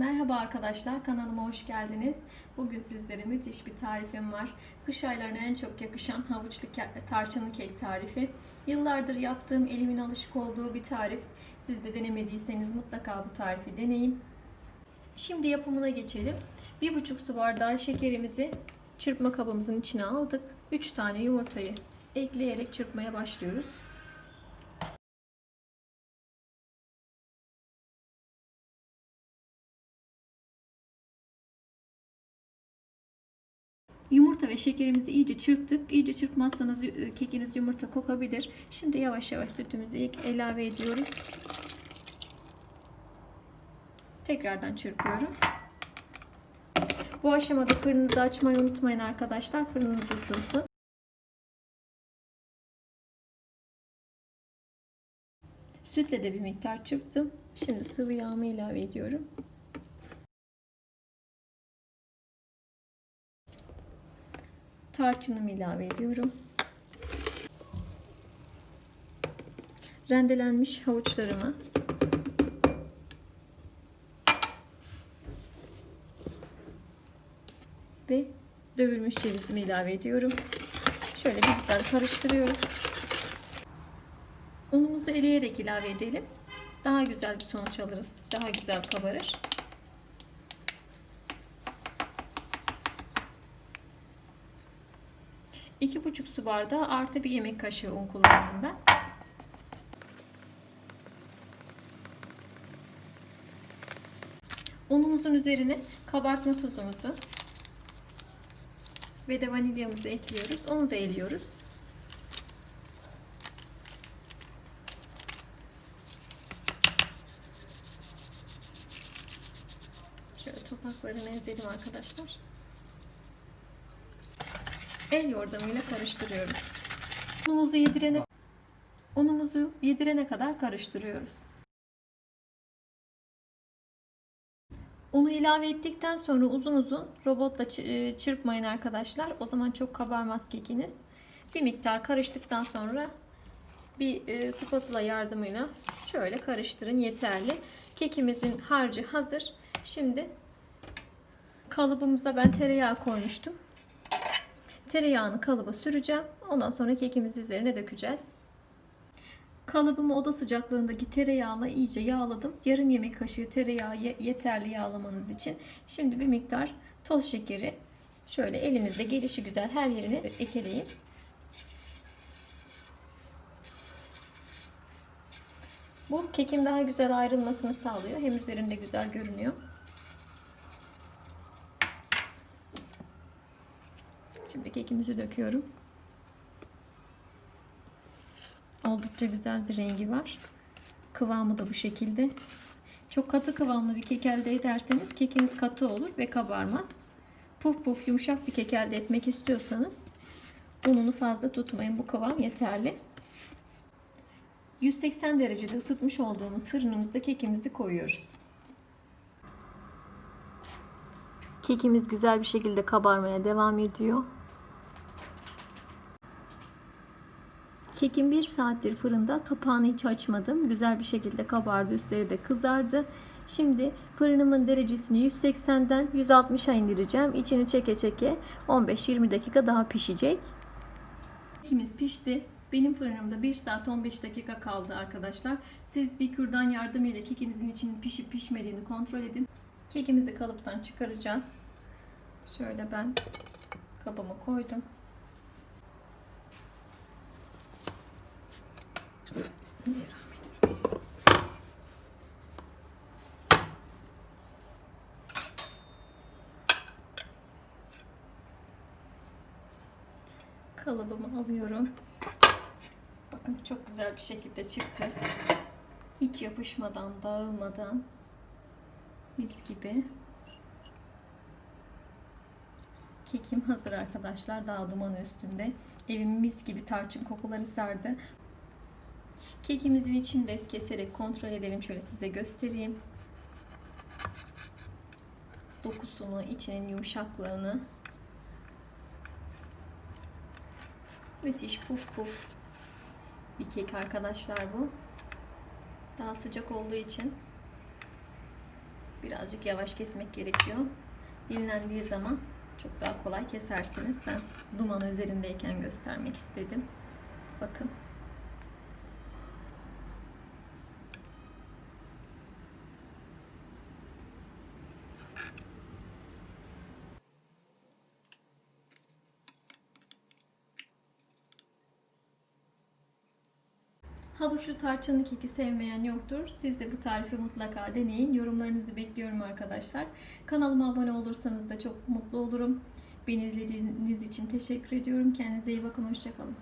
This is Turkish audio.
Merhaba arkadaşlar, kanalıma hoş geldiniz. Bugün sizlere müthiş bir tarifim var. Kış aylarına en çok yakışan havuçlu tarçınlı kek tarifi. Yıllardır yaptığım, elimin alışık olduğu bir tarif. Siz de denemediyseniz mutlaka bu tarifi deneyin. Şimdi yapımına geçelim. 1,5 su bardağı şekerimizi çırpma kabımızın içine aldık. 3 tane yumurtayı ekleyerek çırpmaya başlıyoruz. Yumurta ve şekerimizi iyice çırptık. İyice çırpmazsanız kekiniz yumurta kokabilir. Şimdi yavaş yavaş sütümüzü ilave ediyoruz. Tekrardan çırpıyorum. Bu aşamada fırınınızı açmayı unutmayın arkadaşlar. Fırınınız ısınsın. Sütle de bir miktar çırptım. Şimdi sıvı yağımı ilave ediyorum. Tarçınımı ilave ediyorum. Rendelenmiş havuçlarımı ve dövülmüş cevizimi ilave ediyorum. Şöyle bir güzel karıştırıyorum. Unumuzu eleyerek ilave edelim. Daha güzel bir sonuç alırız. Daha güzel kabarır. İki buçuk su bardağı artı bir yemek kaşığı un kullandım ben. Unumuzun üzerine kabartma tozumuzu ve de vanilyamızı ekliyoruz. Onu da eliyoruz. Şöyle topaklarını ezelim arkadaşlar. El yordamıyla karıştırıyoruz. Unumuzu yedirene unumuzu yedirene kadar karıştırıyoruz. Unu ilave ettikten sonra uzun uzun robotla e, çırpmayın arkadaşlar. O zaman çok kabarmaz kekiniz. Bir miktar karıştıktan sonra bir e, spatula yardımıyla şöyle karıştırın yeterli. Kekimizin harcı hazır. Şimdi kalıbımıza ben tereyağı koymuştum. Tereyağını kalıba süreceğim. Ondan sonra kekimizi üzerine dökeceğiz. Kalıbımı oda sıcaklığındaki tereyağla iyice yağladım. Yarım yemek kaşığı tereyağı yeterli yağlamanız için. Şimdi bir miktar toz şekeri şöyle elinizde gelişi güzel her yerine ekleyin. Bu kekin daha güzel ayrılmasını sağlıyor. Hem üzerinde güzel görünüyor. Şimdi kekimizi döküyorum. Oldukça güzel bir rengi var. Kıvamı da bu şekilde. Çok katı kıvamlı bir kek elde ederseniz kekiniz katı olur ve kabarmaz. Puf puf yumuşak bir kek elde etmek istiyorsanız ununu fazla tutmayın. Bu kıvam yeterli. 180 derecede ısıtmış olduğumuz fırınımızda kekimizi koyuyoruz. Kekimiz güzel bir şekilde kabarmaya devam ediyor. Kekim 1 saattir fırında. Kapağını hiç açmadım. Güzel bir şekilde kabardı. Üstleri de kızardı. Şimdi fırınımın derecesini 180'den 160'a indireceğim. İçini çeke çeke 15-20 dakika daha pişecek. Kekimiz pişti. Benim fırınımda 1 saat 15 dakika kaldı arkadaşlar. Siz bir kürdan yardımıyla kekinizin içinin pişip pişmediğini kontrol edin. Kekimizi kalıptan çıkaracağız. Şöyle ben kabıma koydum. Kalıbımı alıyorum. Bakın çok güzel bir şekilde çıktı. Hiç yapışmadan, dağılmadan mis gibi. Kekim hazır arkadaşlar. Daha dumanı üstünde. Evim mis gibi tarçın kokuları sardı. Kekimizin içini de keserek kontrol edelim. Şöyle size göstereyim. Dokusunu, içinin yumuşaklığını. Müthiş puf puf bir kek arkadaşlar bu. Daha sıcak olduğu için Birazcık yavaş kesmek gerekiyor. Dinlendiği zaman çok daha kolay kesersiniz. Ben duman üzerindeyken göstermek istedim. Bakın. Havuçlu tarçınlı keki sevmeyen yoktur. Siz de bu tarifi mutlaka deneyin. Yorumlarınızı bekliyorum arkadaşlar. Kanalıma abone olursanız da çok mutlu olurum. Beni izlediğiniz için teşekkür ediyorum. Kendinize iyi bakın. Hoşçakalın.